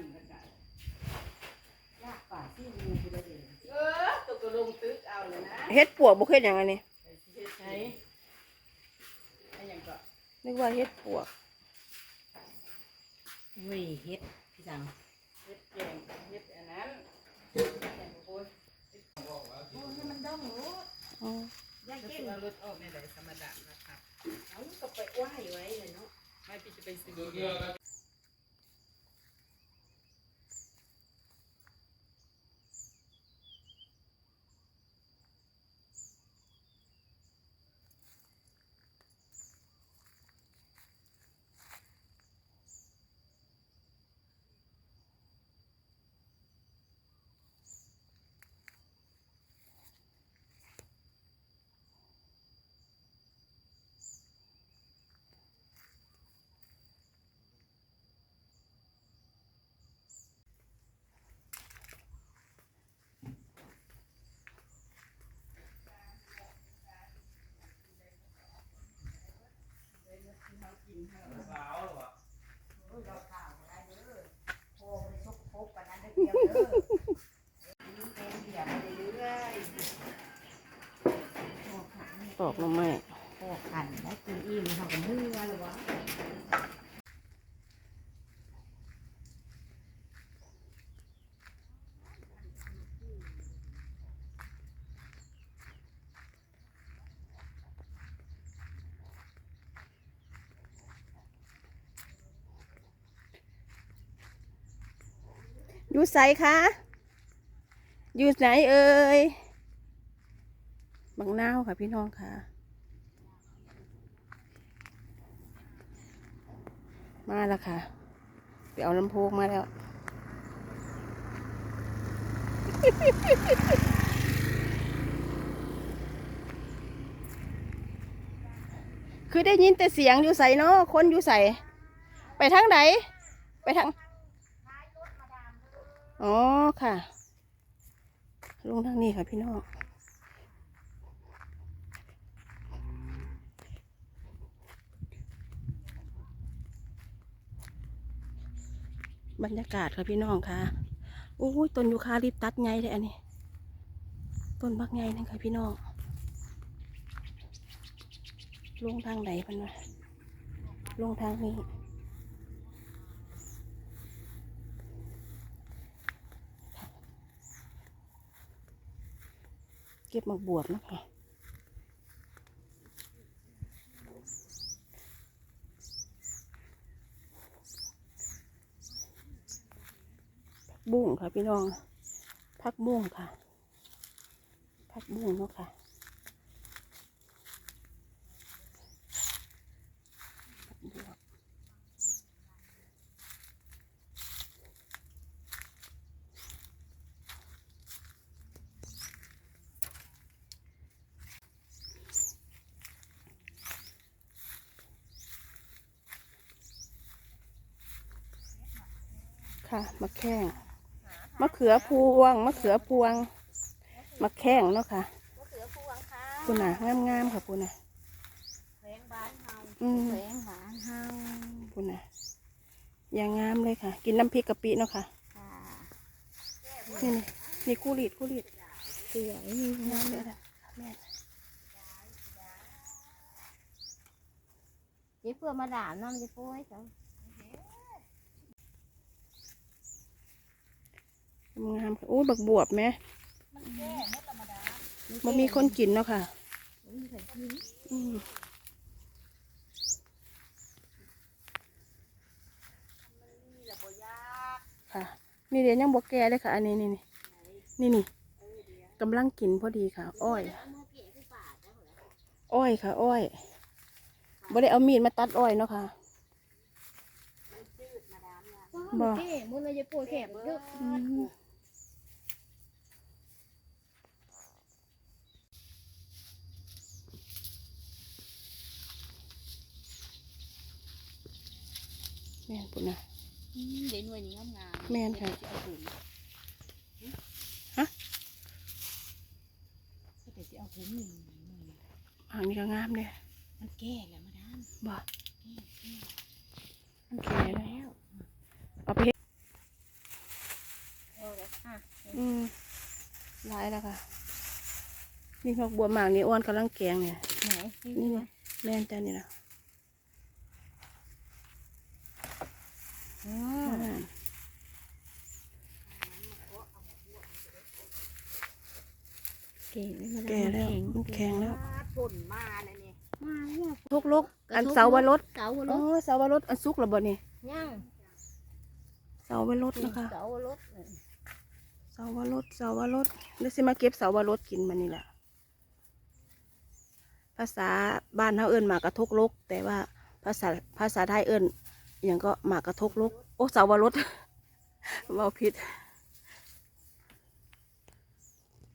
มันก็ได้ลากป่าที่งูไปเลยเองเออตัวก็ลงตึกเอาเลยนะเฮ็ดปวกบ่เคยอย่างอันนี้ไปเฮ็ดใช้ไอ้หยังก็นึกว่าเฮ็ดปวกเว้ยเฮ็ดพี่จังเฮ็ดแกงเฮ็ดอันนั้นโอ้ยโอ้ยมันต้องรู้อ๋อยายก็เก่คืงอว่ารถออกในไหนธรรมดานะครับเอาก็ไปไหว้ไว้เลยเนาะไม่พี่จะไปซื้อ โอ้ยเราข่าวอะไรเด้อโพไปชกพบกันนั้นได้เดียวเด้อนี่แกงเดียวไปเรื่อยโอ้ขันตอกหน่อไม้ โอ้ขันแล้วกินอิ่มเขาก็มือว่าหรือวะ อยู่ไสคะอยู่ไหนเอ่ยบางนาวค่ะพี่น้องค่ะ มาแล้วค่ะ ไปเอาลำโพงมาแล้ว คือได้ยินแต่เสียงอยู่ใส่เนาะคนอยู่ใส่ ไปทางไหน ไปทาง อ๋อค่ะ ลงทางนี้ค่ะพี่น้องบรรยากาศค่ะพี่น้องค่ะโอ้ยต้นยูคาลิปตัสไงเลยอันนี้ ต้นบักไงนั่นค่ะพี่น้อง ลงทางไหนพันวะลงทางนี้ ก็บมาบวบนะคะบุ้งค่ะพี่น้อง พักบุ้งค่ะ พักบุ้งเนาะค่ะ ค่ะมะแข้งมะเขือพวงมะเขือพวงมะแข้งเนาะค่ะมะเขือพวงค่ะปูน่ะงามๆค่ะปูน่ะแขวงบ้านเฮาอืมแขวงบ้านเฮาปูน่ะอย่างงามเลยค่ะ กินน้ำพริกกะปิเนาะค่ะค่ะนี่นี่นี่คู่รีดคู่รีดสวยงามเลยนะแม่เจ๊เพื่อมาด่าน้ำจะป่วยจ้ะ งามค่ะโอ้บักบวบไหมมันมีคนกินเนาะค่ะมีใครกินอืมค่ะ นี่เดี๋ยวยังบวแก่เลยค่ะ อันนี้นี่นี่นี่นี่กำลังกินพอดีค่ะ อ้อยเอามือเกี่ยที่ป่าจ้ะเหรออ้อยค่ะ อ้อยบ่ได้เอามีดมาตัดอ้อยเนาะค่ะบ่เก้มือเราจะป่วยแขกเยอะ แม่นปุ่นนะเดี๋ยวหน่วยนี้งามแม่นค่ะฮะเดี๋ยวจะเอาหุ่นหนึ่งหางนี้ก็งามเลยมันแก่แล้วมาดามบ่มันแก่แล้วเอาไปอืมรายแล้วค่ะนี่พวกบัวหมากนี่อ้วนกำลังแกงเนี่ยไหนนี่นะแม่นแต่นี่นะ แก่แล้วมันแข็งแล้วฝนมาแล้วนี่มาเนี่ยทุกลุกอันเสาวรสเสาวรอ๋อถเสาวรสอันสุกแล้วบ่นี่ย่างเสาวรสนะคะเสาวรถเสาวรสเสาวรสเดี๋ยวสิมาเก็บเสาวรสกินมันนี่แหละภาษาบ้านเขาเอิ้นหมากกระทกลก แต่ว่าภาษาภาษาไทยเอิ้นอหย่างก็หมากกระทกลก โอ้เสาวรสเว่าผิด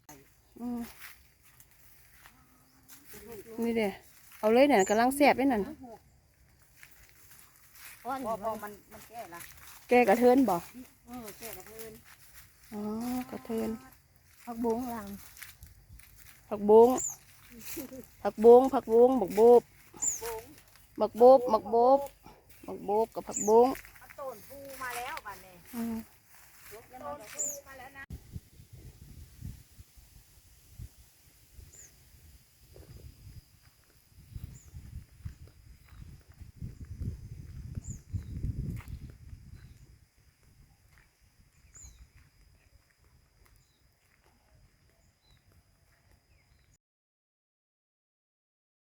อืม นี่เด้เอาเลยเนี่ยกำลังแสบเลยนั่นก้อนพอพอมันมันแก่ละแกกระเทินบ่เออแก่กระเทินอ๋อกระเทินผักบุ้งหลังผักบงผักบงผักบงบักโบกบักโบกบักโบกบักโบกกับผักบงต้นปูมาแล้วบัดนี้อืมต้นปู